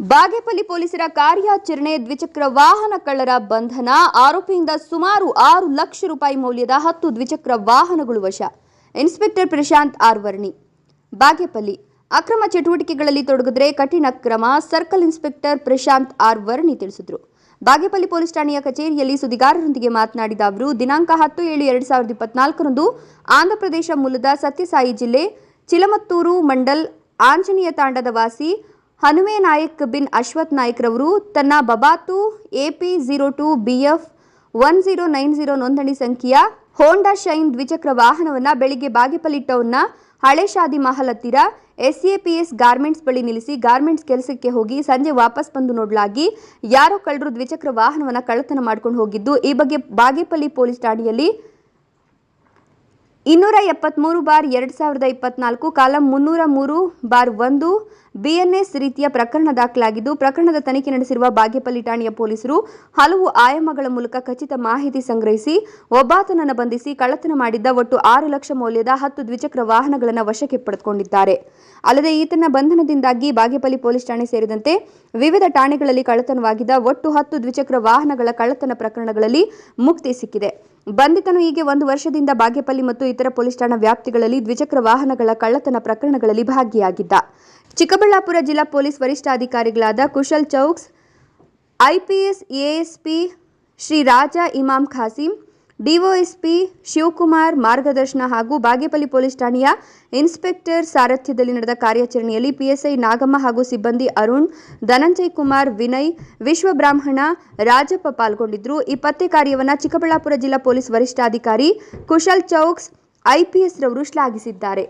ಬಾಗೇಪಲ್ಲಿ ಪೊಲೀಸರ ಕಾರ್ಯಾಚರಣೆ ದ್ವಿಚಕ್ರ ವಾಹನ ಕಳ್ಳರ ಬಂಧನ, ಆರೋಪಿಯಿಂದ ಸುಮಾರು ಆರು ಲಕ್ಷ ರೂಪಾಯಿ ಮೌಲ್ಯದ ಹತ್ತು ದ್ವಿಚಕ್ರ ವಾಹನಗಳು ವಶ. ಇನ್ಸ್ಪೆಕ್ಟರ್ ಪ್ರಶಾಂತ್ ಆರ್ವರ್ಣಿ. ಬಾಗೇಪಲ್ಲಿ ಅಕ್ರಮ ಚಟುವಟಿಕೆಗಳಲ್ಲಿ ತೊಡಗಿದ್ರೆ ಕಠಿಣ ಕ್ರಮ, ಸರ್ಕಲ್ ಇನ್ಸ್ಪೆಕ್ಟರ್ ಪ್ರಶಾಂತ್ ಆರ್ ವರ್ಣಿ ತಿಳಿಸಿದರು. ಬಾಗೇಪಲ್ಲಿ ಪೊಲೀಸ್ ಠಾಣೆಯ ಕಚೇರಿಯಲ್ಲಿ ಸುದ್ದಿಗಾರರೊಂದಿಗೆ ಮಾತನಾಡಿದ ಅವರು, ದಿನಾಂಕ ಹತ್ತು ಏಳು ಎರಡು ಸಾವಿರದ ಇಪ್ಪತ್ನಾಲ್ಕರಂದು ಆಂಧ್ರಪ್ರದೇಶ ಮೂಲದ ಸತ್ಯಸಾಯಿ ಜಿಲ್ಲೆ ಚಿಲಮತ್ತೂರು ಮಂಡಲ್ ಆಂಜನೇಯ ತಾಂಡದ ವಾಸಿ ಹನುಮೆ ನಾಯಕ್ ಬಿನ್ ಅಶ್ವಥ್ ನಾಯ್ಕ್ ರವರು ತನ್ನ ಬಬಾತು A P zero two B F one zero nine zero ನೋಂದಣಿ ಸಂಖ್ಯೆಯ ಹೋಂಡಾ ಶೈನ್ ದ್ವಿಚಕ್ರ ವಾಹನವನ್ನು ಬೆಳಿಗ್ಗೆ ಬಾಗಿಪಲ್ಲಿ ಟೌನ್ನ ಹಳೆ ಶಾದಿ ಮಹಲ್ ಹತ್ತಿರ ಎಸ್ಎಪಿಎಸ್ ಗಾರ್ಮೆಂಟ್ಸ್ ಬಳಿ ನಿಲ್ಲಿಸಿ ಗಾರ್ಮೆಂಟ್ಸ್ ಕೆಲಸಕ್ಕೆ ಹೋಗಿ ಸಂಜೆ ವಾಪಸ್ ಬಂದು ನೋಡಲಾಗಿ ಯಾರೋ ಕಳ್ಳರು ದ್ವಿಚಕ್ರ ವಾಹನವನ್ನು ಕಳ್ಳತನ ಮಾಡ್ಕೊಂಡು ಹೋಗಿದ್ದು, ಈ ಬಗ್ಗೆ ಬಾಗೇಪಲ್ಲಿ ಪೊಲೀಸ್ ಠಾಣೆಯಲ್ಲಿ ಇನ್ನೂರ ಎಪ್ಪತ್ತ್ಮೂರು ಬಾರ್ ಎರಡು ಸಾವಿರದ ಇಪ್ಪತ್ನಾಲ್ಕು, ಕಾಲಂ ಮುನ್ನೂರ ಮೂರು ಬಾರ್ ಒಂದು ಬಿಎನ್ಎಸ್ ರೀತಿಯ ಪ್ರಕರಣ ದಾಖಲಾಗಿದ್ದು, ಪ್ರಕರಣದ ತನಿಖೆ ನಡೆಸಿರುವ ಬಾಗೇಪಲ್ಲಿ ಠಾಣೆಯ ಪೊಲೀಸರು ಹಲವು ಆಯಾಮಗಳ ಮೂಲಕ ಖಚಿತ ಮಾಹಿತಿ ಸಂಗ್ರಹಿಸಿ, ಒಬ್ಬಾತನನ್ನು ಬಂಧಿಸಿ ಕಳ್ಳತನ ಮಾಡಿದ್ದ ಒಟ್ಟು ಆರು ಲಕ್ಷ ಮೌಲ್ಯದ ಹತ್ತು ದ್ವಿಚಕ್ರ ವಾಹನಗಳನ್ನು ವಶಕ್ಕೆ ಪಡೆದುಕೊಂಡಿದ್ದಾರೆ. ಅಲ್ಲದೆ ಈತನ ಬಂಧನದಿಂದಾಗಿ ಬಾಗೇಪಲ್ಲಿ ಪೊಲೀಸ್ ಠಾಣೆ ಸೇರಿದಂತೆ ವಿವಿಧ ಠಾಣೆಗಳಲ್ಲಿ ಕಳ್ಳತನವಾಗಿದ್ದ ಒಟ್ಟು ಹತ್ತು ದ್ವಿಚಕ್ರ ವಾಹನಗಳ ಕಳ್ಳತನ ಪ್ರಕರಣಗಳಲ್ಲಿ ಮುಕ್ತಿ ಸಿಕ್ಕಿದೆ. ಬಂಧಿತನು ಹೀಗೆ ಒಂದು ವರ್ಷದಿಂದ ಬಾಗೇಪಲ್ಲಿ ಮತ್ತು ಇತರ ಪೊಲೀಸ್ ಠಾಣಾ ವ್ಯಾಪ್ತಿಗಳಲ್ಲಿ ದ್ವಿಚಕ್ರ ವಾಹನಗಳ ಕಳ್ಳತನ ಪ್ರಕರಣಗಳಲ್ಲಿ ಭಾಗಿಯಾಗಿದ್ದ. ಚಿಕ್ಕಬಳ್ಳಾಪುರ ಜಿಲ್ಲಾ police ವರಿಷ್ಠಾಧಿಕಾರಿಗಳಾದ Kushal Chowksey IPS ASP Shri Raja Imam Khasim DYSP Shivakumar ಮಾರ್ಗದರ್ಶನ ಹಾಗೂ ಬಾಗೇಪಲ್ಲಿ ಪೊಲೀಸ್ ಠಾಣೆಯ ಇನ್ಸ್ಪೆಕ್ಟರ್ ಸಾರಥ್ಯದಲ್ಲಿ ನಡೆದ ಕಾರ್ಯಾಚರಣೆಯಲ್ಲಿ ಪಿಎಸ್ಐ ನಾಗಮ್ಮ ಹಾಗೂ ಸಿಬ್ಬಂದಿ ಅರುಣ್, ಧನಂಜಯ್ ಕುಮಾರ್, ವಿನಯ್ ವಿಶ್ವಬ್ರಾಹ್ಮಣ ರಾಜಪ್ಪ ಪಾಲ್ಗೊಂಡಿದ್ದರು ಈ ಪತ್ತೆ ಕಾರ್ಯವನ್ನು ಚಿಕ್ಕಬಳ್ಳಾಪುರ ಜಿಲ್ಲಾ ಪೊಲೀಸ್ ವರಿಷ್ಠಾಧಿಕಾರಿ ಕುಶಲ್ ಚೌಕ್ಸ್ ಐಪಿಎಸ್ ರವರು ಶ್ಲಾಘಿಸಿದ್ದಾರೆ.